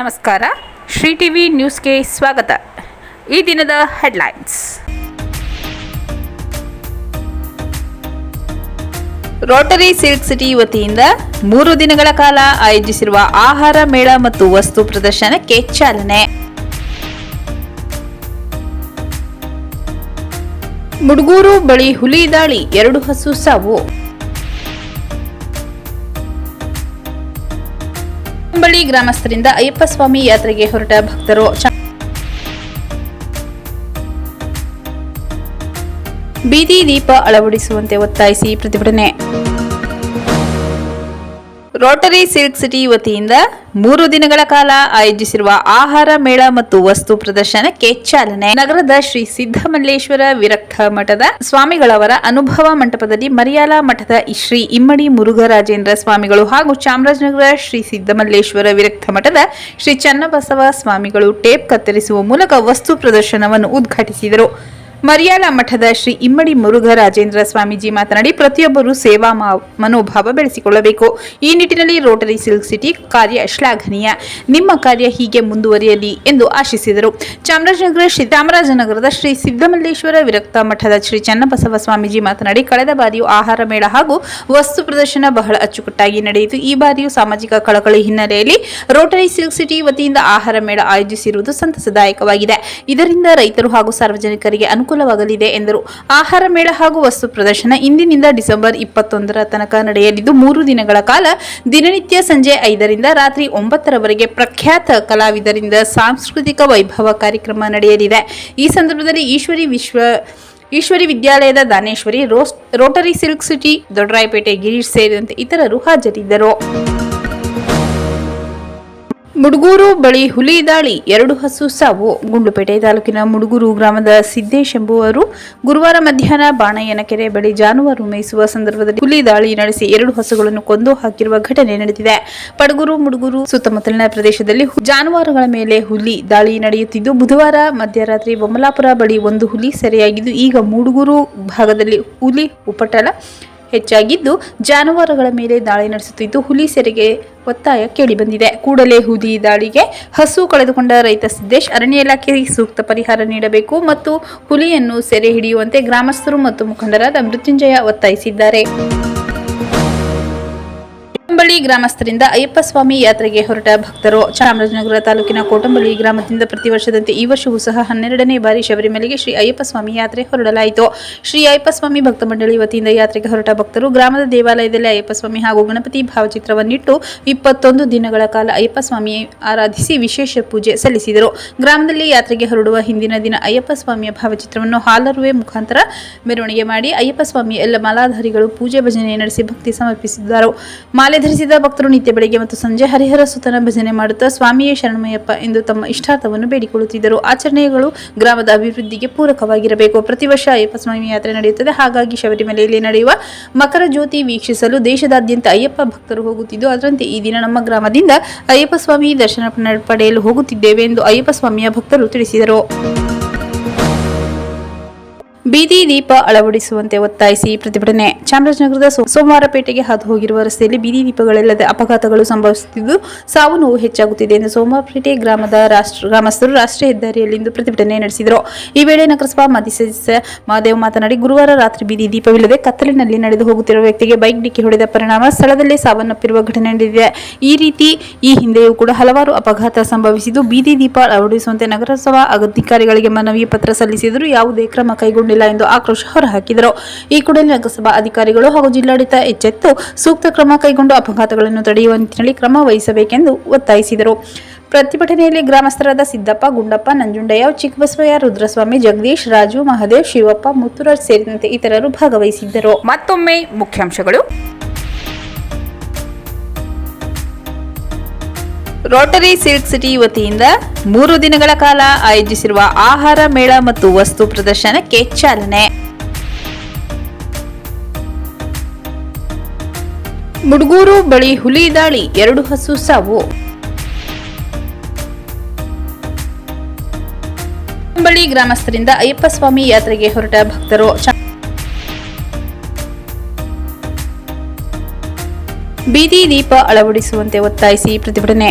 ನಮಸ್ಕಾರ. ಶ್ರೀ ಟಿವಿ ನ್ಯೂಸ್ಗೆ ಸ್ವಾಗತ. ಈ ದಿನದ ಹೆಡ್ಲೈನ್ಸ್. ರೋಟರಿ ಸಿಲ್ಕ್ ಸಿಟಿ ವತಿಯಿಂದ ಮೂರು ದಿನಗಳ ಕಾಲ ಆಯೋಜಿಸಿರುವ ಆಹಾರ ಮೇಳ ಮತ್ತು ವಸ್ತು ಪ್ರದರ್ಶನಕ್ಕೆ ಚಾಲನೆ. ಮುಡುಗೂರು ಬಳಿ ಹುಲಿ ದಾಳಿ, ಎರಡು ಹಸು ಸಾವು. ಬಳಿ ಗ್ರಾಮಸ್ಥರಿಂದ ಅಯ್ಯಪ್ಪ ಸ್ವಾಮಿ ಯಾತ್ರೆಗೆ ಹೊರಟ ಭಕ್ತರು. ಬೀದಿ ದೀಪ ಅಳವಡಿಸುವಂತೆ ಒತ್ತಾಯಿಸಿ ಪ್ರತಿಭಟನೆ. ರೋಟರಿ ಸಿಲ್ಕ್ ಸಿಟಿ ವತಿಯಿಂದ ಮೂರು ದಿನಗಳ ಕಾಲ ಆಯೋಜಿಸಿರುವ ಆಹಾರ ಮೇಳ ಮತ್ತು ವಸ್ತು ಪ್ರದರ್ಶನಕ್ಕೆ ಚಾಲನೆ ನಗರದ ಶ್ರೀ ಸಿದ್ದಮಲ್ಲೇಶ್ವರ ವಿರಕ್ತ ಮಠದ ಸ್ವಾಮಿಗಳವರ ಅನುಭವ ಮಂಟಪದಲ್ಲಿ ಮರಿಯಾಲ ಮಠದ ಶ್ರೀ ಇಮ್ಮಡಿ ಮುರುಘರಾಜೇಂದ್ರ ಸ್ವಾಮಿಗಳು ಹಾಗೂ ಚಾಮರಾಜನಗರ ಶ್ರೀ ಸಿದ್ದಮಲ್ಲೇಶ್ವರ ವಿರಕ್ತ ಮಠದ ಶ್ರೀ ಚನ್ನಬಸವ ಸ್ವಾಮಿಗಳು ಟೇಪ್ ಕತ್ತರಿಸುವ ಮೂಲಕ ವಸ್ತು ಪ್ರದರ್ಶನವನ್ನು ಉದ್ಘಾಟಿಸಿದರು. ಮರಿಯಾಲ ಮಠದ ಶ್ರೀ ಇಮ್ಮಡಿ ಮುರುಘರಾಜೇಂದ್ರ ಸ್ವಾಮೀಜಿ ಮಾತನಾಡಿ, ಪ್ರತಿಯೊಬ್ಬರು ಸೇವಾ ಮನೋಭಾವ ಬೆಳೆಸಿಕೊಳ್ಳಬೇಕು. ಈ ನಿಟ್ಟಿನಲ್ಲಿ ರೋಟರಿ ಸಿಲ್ಕ್ ಸಿಟಿ ಕಾರ್ಯ ಶ್ಲಾಘನೀಯ. ನಿಮ್ಮ ಕಾರ್ಯ ಹೀಗೆ ಮುಂದುವರಿಯಲಿ ಎಂದು ಆಶಿಸಿದರು. ಚಾಮರಾಜನಗರ ಶ್ರೀ ಚಾಮರಾಜನಗರದ ಶ್ರೀ ಸಿದ್ದಮಲ್ಲೇಶ್ವರ ವಿರಕ್ತ ಮಠದ ಶ್ರೀ ಚನ್ನಬಸವ ಸ್ವಾಮೀಜಿ ಮಾತನಾಡಿ, ಕಳೆದ ಬಾರಿಯೂ ಆಹಾರ ಮೇಳ ಹಾಗೂ ವಸ್ತು ಪ್ರದರ್ಶನ ಬಹಳ ಅಚ್ಚುಕಟ್ಟಾಗಿ ನಡೆಯಿತು. ಈ ಬಾರಿಯೂ ಸಾಮಾಜಿಕ ಕಳಕಳಿ ಹಿನ್ನೆಲೆಯಲ್ಲಿ ರೋಟರಿ ಸಿಲ್ಕ್ ಸಿಟಿ ವತಿಯಿಂದ ಆಹಾರ ಮೇಳ ಆಯೋಜಿಸಿರುವುದು ಸಂತಸದಾಯಕವಾಗಿದೆ. ಇದರಿಂದ ರೈತರು ಹಾಗೂ ಸಾರ್ವಜನಿಕರಿಗೆ ಅನುಕೂಲವಾಗಲಿದೆ ಎಂದರು. ಆಹಾರ ಮೇಳ ಹಾಗೂ ವಸ್ತು ಪ್ರದರ್ಶನ ಇಂದಿನಿಂದ ಡಿಸೆಂಬರ್ ಇಪ್ಪತ್ತೊಂದರ ತನಕ ನಡೆಯಲಿದ್ದು, ಮೂರು ದಿನಗಳ ಕಾಲ ದಿನನಿತ್ಯ ಸಂಜೆ ಐದರಿಂದ ರಾತ್ರಿ ಒಂಬತ್ತರವರೆಗೆ ಪ್ರಖ್ಯಾತ ಕಲಾವಿದರಿಂದ ಸಾಂಸ್ಕೃತಿಕ ವೈಭವ ಕಾರ್ಯಕ್ರಮ ನಡೆಯಲಿದೆ. ಈ ಸಂದರ್ಭದಲ್ಲಿ ಈಶ್ವರಿ ವಿಶ್ವ, ಈಶ್ವರಿ ವಿದ್ಯಾಲಯದ Daneshwari, rose, rotary silk city, Doddarayapete, Girish ಸೇರಿದಂತೆ ಇತರರು ಹಾಜರಿದ್ದರು. ಮುಡುಗೂರು ಬಳಿ ಹುಲಿ ದಾಳಿ, ಎರಡು ಹಸು ಸಾವು. ಗುಂಡ್ಲುಪೇಟೆ ತಾಲೂಕಿನ ಮುಡುಗೂರು ಗ್ರಾಮದ ಸಿದ್ದೇಶ್ ಎಂಬುವರು ಗುರುವಾರ ಮಧ್ಯಾಹ್ನ ಬಾಣಯ್ಯನ ಕೆರೆ ಬಳಿ ಜಾನುವಾರು ಮೇಯಿಸುವ ಸಂದರ್ಭದಲ್ಲಿ ಹುಲಿ ದಾಳಿ ನಡೆಸಿ ಎರಡು ಹಸುಗಳನ್ನು ಕೊಂದು ಹಾಕಿರುವ ಘಟನೆ ನಡೆದಿದೆ. ಪಡಗೂರು, ಮುಡುಗೂರು ಸುತ್ತಮುತ್ತಲಿನ ಪ್ರದೇಶದಲ್ಲಿ ಜಾನುವಾರುಗಳ ಮೇಲೆ ಹುಲಿ ದಾಳಿ ನಡೆಯುತ್ತಿದ್ದು, ಬುಧವಾರ ಮಧ್ಯರಾತ್ರಿ ಬೊಮ್ಮಲಾಪುರ ಬಳಿ ಒಂದು ಹುಲಿ ಸೆರೆಯಾಗಿದ್ದು, ಈಗ ಮುಡುಗೂರು ಭಾಗದಲ್ಲಿ ಹುಲಿ ಉಪಟಳ ಹೆಚ್ಚಾಗಿದ್ದು ಜಾನುವಾರುಗಳ ಮೇಲೆ ದಾಳಿ ನಡೆಸುತ್ತಿದ್ದು ಹುಲಿ ಸೆರೆಗೆ ಒತ್ತಾಯ ಕೇಳಿಬಂದಿದೆ ಕೂಡಲೇ ಹುಲಿ ದಾಳಿಗೆ ಹಸು ಕಳೆದುಕೊಂಡ ರೈತ ಸಿದ್ದೇಶ್ ಅರಣ್ಯ ಇಲಾಖೆಗೆ ಸೂಕ್ತ ಪರಿಹಾರ ನೀಡಬೇಕು ಮತ್ತು ಹುಲಿಯನ್ನು ಸೆರೆ ಹಿಡಿಯುವಂತೆ ಗ್ರಾಮಸ್ಥರು ಮತ್ತು ಮುಖಂಡರಾದ ಮೃತ್ಯುಂಜಯ ಒತ್ತಾಯಿಸಿದ್ದಾರೆ. ಕೋಟಂಬಳ್ಳಿ ಗ್ರಾಮಸ್ಥರಿಂದ ಅಯ್ಯಪ್ಪ ಸ್ವಾಮಿ ಯಾತ್ರೆಗೆ ಹೊರಟ ಭಕ್ತರು. ಚಾಮರಾಜನಗರ ತಾಲೂಕಿನ ಕೋಟಂಬಳ್ಳಿ ಗ್ರಾಮದಿಂದ ಪ್ರತಿ ವರ್ಷದಂತೆ ಈ ವರ್ಷವೂ ಸಹ ಹನ್ನೆರಡನೇ ಬಾರಿ ಶಬರಿಮಲೆಗೆ ಶ್ರೀ ಅಯ್ಯಪ್ಪ ಸ್ವಾಮಿ ಯಾತ್ರೆ ಹೊರಡಲಾಯಿತು. ಶ್ರೀ ಅಯ್ಯಪ್ಪಸ್ವಾಮಿ ಭಕ್ತ ಮಂಡಳಿ ವತಿಯಿಂದ ಯಾತ್ರೆಗೆ ಹೊರಟ ಭಕ್ತರು ಗ್ರಾಮದ ದೇವಾಲಯದಲ್ಲಿ ಅಯ್ಯಪ್ಪ ಸ್ವಾಮಿ ಹಾಗೂ ಗಣಪತಿ ಭಾವಚಿತ್ರವನ್ನಿಟ್ಟು ಇಪ್ಪತ್ತೊಂದು ದಿನಗಳ ಕಾಲ ಅಯ್ಯಪ್ಪಸ್ವಾಮಿ ಆರಾಧಿಸಿ ವಿಶೇಷ ಪೂಜೆ ಸಲ್ಲಿಸಿದರು. ಗ್ರಾಮದಲ್ಲಿ ಯಾತ್ರೆಗೆ ಹೊರಡುವ ಹಿಂದಿನ ದಿನ ಅಯ್ಯಪ್ಪ ಸ್ವಾಮಿಯ ಭಾವಚಿತ್ರವನ್ನು ಹಾಲರುವೆ ಮುಖಾಂತರ ಮೆರವಣಿಗೆ ಮಾಡಿ ಅಯ್ಯಪ್ಪ ಸ್ವಾಮಿ ಎಲ್ಲ ಮಾಲಾಧಾರಿಗಳು ಪೂಜೆ ಭಜನೆ ನಡೆಸಿ ಭಕ್ತಿ ಸಮರ್ಪಿಸಿದ್ದಾರೆ ಮಾಲೆ ಧರಿಸಿದ ಭಕ್ತರು ನಿತ್ಯ ಬೆಳಗ್ಗೆ ಮತ್ತು ಸಂಜೆ ಹರಿಹರ ಸುತನ ಭಜನೆ ಮಾಡುತ್ತಾ ಸ್ವಾಮಿಯೇ ಶರಣಮಯ್ಯಪ್ಪ ಎಂದು ತಮ್ಮ ಇಷ್ಟಾರ್ಥವನ್ನು ಬೇಡಿಕೊಳ್ಳುತ್ತಿದ್ದರು. ಆಚರಣೆಗಳು ಗ್ರಾಮದ ಅಭಿವೃದ್ಧಿಗೆ ಪೂರಕವಾಗಿರಬೇಕು. ಪ್ರತಿ ವರ್ಷ ಅಯ್ಯಪ್ಪ ಸ್ವಾಮಿ ಯಾತ್ರೆ ನಡೆಯುತ್ತದೆ. ಹಾಗಾಗಿ ಶಬರಿಮಲೆಯಲ್ಲಿ ನಡೆಯುವ ಮಕರ ಜ್ಯೋತಿ ವೀಕ್ಷಿಸಲು ದೇಶದಾದ್ಯಂತ ಅಯ್ಯಪ್ಪ ಭಕ್ತರು ಹೋಗುತ್ತಿದ್ದು, ಅದರಂತೆ ಈ ದಿನ ನಮ್ಮ ಗ್ರಾಮದಿಂದ ಅಯ್ಯಪ್ಪ ಸ್ವಾಮಿ ದರ್ಶನ ಪಡೆಯಲು ಹೋಗುತ್ತಿದ್ದೇವೆ ಎಂದು ಅಯ್ಯಪ್ಪ ಸ್ವಾಮಿಯ ಭಕ್ತರು ತಿಳಿಸಿದರು. ಬೀದಿ ದೀಪ ಅಳವಡಿಸುವಂತೆ ಒತ್ತಾಯಿಸಿ ಪ್ರತಿಭಟನೆ. ಚಾಮರಾಜನಗರದ ಸೋಮವಾರಪೇಟೆಗೆ ಹಾದು ಹೋಗಿರುವ ರಸ್ತೆಯಲ್ಲಿ ಬೀದಿ ದೀಪಗಳಿಲ್ಲದೆ ಅಪಘಾತಗಳು ಸಂಭವಿಸುತ್ತಿದ್ದು ಸಾವು ನೋವು ಹೆಚ್ಚಾಗುತ್ತಿದೆ ಎಂದು ಸೋಮವಾರಪೇಟೆ ಗ್ರಾಮದ ರಾಷ್ಟ್ರ ಗ್ರಾಮಸ್ಥರು ರಾಷ್ಟ್ರೀಯ ಹೆದ್ದಾರಿಯಲ್ಲಿಂದು ಪ್ರತಿಭಟನೆ ನಡೆಸಿದರು. ಈ ವೇಳೆ ನಗರಸಭಾ ಮಾಜಿ ಸದಸ್ಯ ಮಹಾದೇವ್ ಮಾತನಾಡಿ, ಗುರುವಾರ ರಾತ್ರಿ ಬೀದಿ ದೀಪವಿಲ್ಲದೆ ಕತ್ತಲಿನಲ್ಲಿ ನಡೆದು ಹೋಗುತ್ತಿರುವ ವ್ಯಕ್ತಿಗೆ ಬೈಕ್ ಡಿಕ್ಕಿ ಹೊಡೆದ ಪರಿಣಾಮ ಸ್ಥಳದಲ್ಲೇ ಸಾವನ್ನಪ್ಪಿರುವ ಘಟನೆ ನಡೆದಿದೆ. ಈ ರೀತಿ ಈ ಹಿಂದೆಯೂ ಕೂಡ ಹಲವಾರು ಅಪಘಾತ ಸಂಭವಿಸಿದ್ದು, ಬೀದಿ ದೀಪ ಅಳವಡಿಸುವಂತೆ ನಗರಸಭಾ ಅಧಿಕಾರಿಗಳಿಗೆ ಮನವಿ ಪತ್ರ ಸಲ್ಲಿಸಿದರೂ ಯಾವುದೇ ಕ್ರಮ ಕೈಗೊಂಡಿಲ್ಲ. ಎಂದು ಆಕ್ರೋಶ ಹೊರಹಾಕಿದರು. ಈ ಕೂಡಲೇ ನಗರಸಭಾ ಅಧಿಕಾರಿಗಳು ಹಾಗೂ ಜಿಲ್ಲಾಡಳಿತ ಎಚ್ಚೆತ್ತು ಸೂಕ್ತ ಕ್ರಮ ಕೈಗೊಂಡು ಅಪಘಾತಗಳನ್ನು ತಡೆಯುವ ನಿಟ್ಟಿನಲ್ಲಿ ಕ್ರಮ ವಹಿಸಬೇಕೆಂದು ಒತ್ತಾಯಿಸಿದರು. ಪ್ರತಿಭಟನೆಯಲ್ಲಿ ಗ್ರಾಮಸ್ಥರಾದ ಸಿದ್ದಪ್ಪ, ಗುಂಡಪ್ಪ, ನಂಜುಂಡಯ್ಯ, ಚಿಕ್ಕಬಸವಯ್ಯ, ರುದ್ರಸ್ವಾಮಿ, ಜಗದೀಶ್, ರಾಜು, ಮಹದೇವ್, ಶಿವಪ್ಪ, ಮುತ್ತುರಾಜ್ ಸೇರಿದಂತೆ ಇತರರು ಭಾಗವಹಿಸಿದ್ದರು. ಮತ್ತೊಮ್ಮೆ ಮುಖ್ಯಾಂಶಗಳು. ರೋಟರಿ ಸಿಲ್ಕ್ ಸಿಟಿ ವತಿಯಿಂದ ಮೂರು ದಿನಗಳ ಕಾಲ ಆಯೋಜಿಸಿರುವ ಆಹಾರ ಮೇಳ ಮತ್ತು ವಸ್ತು ಪ್ರದರ್ಶನಕ್ಕೆ ಚಾಲನೆ. ಮುಡುಗೂರು ಬಳಿ ಹುಲಿ ದಾಳಿ, ಎರಡು ಹಸು ಸಾವು. ಬಳಿ ಗ್ರಾಮಸ್ಥರಿಂದ ಅಯ್ಯಪ್ಪ ಸ್ವಾಮಿ ಯಾತ್ರೆಗೆ ಹೊರಟ ಭಕ್ತರು. ಬೀದಿ ದೀಪ ಅಳವಡಿಸುವಂತೆ ಒತ್ತಾಯಿಸಿ ಪ್ರತಿಭಟನೆ.